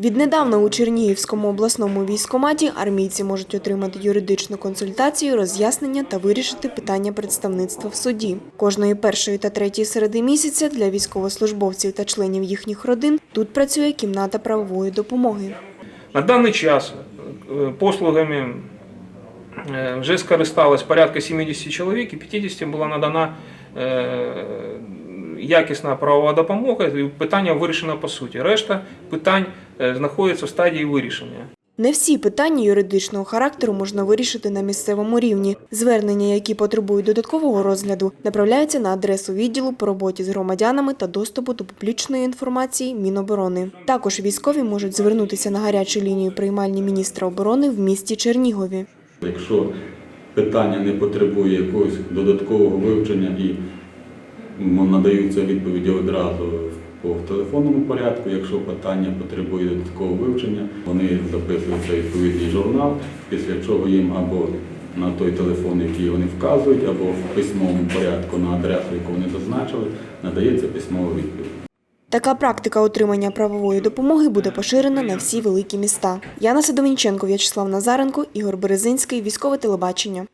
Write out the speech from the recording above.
Віднедавна у Чернігівському обласному військкоматі армійці можуть отримати юридичну консультацію, роз'яснення та вирішити питання представництва в суді. Кожної першої та третьої середи місяця для військовослужбовців та членів їхніх родин тут працює кімната правової допомоги. На даний час е, послугами е, вже скористалось порядка 70 чоловік і 50 була надана е, якісна правова допомога. і Питання вирішено по суті. Решта питань е, знаходяться в стадії вирішення. Не всі питання юридичного характеру можна вирішити на місцевому рівні. Звернення, які потребують додаткового розгляду, направляються на адресу відділу по роботі з громадянами та доступу до публічної інформації Міноборони. Також військові можуть звернутися на гарячу лінію приймальні міністра оборони в місті Чернігові. Якщо питання не потребує якогось додаткового вивчення і надаються відповіді одразу по телефонному порядку, якщо питання потребує додаткового вивчення, вони записуються відповідний журнал, після чого їм або на той телефон, який вони вказують, або в письмовому порядку на адресу, яку вони зазначили, надається письмова відповідь. Така практика отримання правової допомоги буде поширена на всі великі міста. Яна Садовніченко, В'ячеслав Назаренко, Ігор Березинський, Військове телебачення.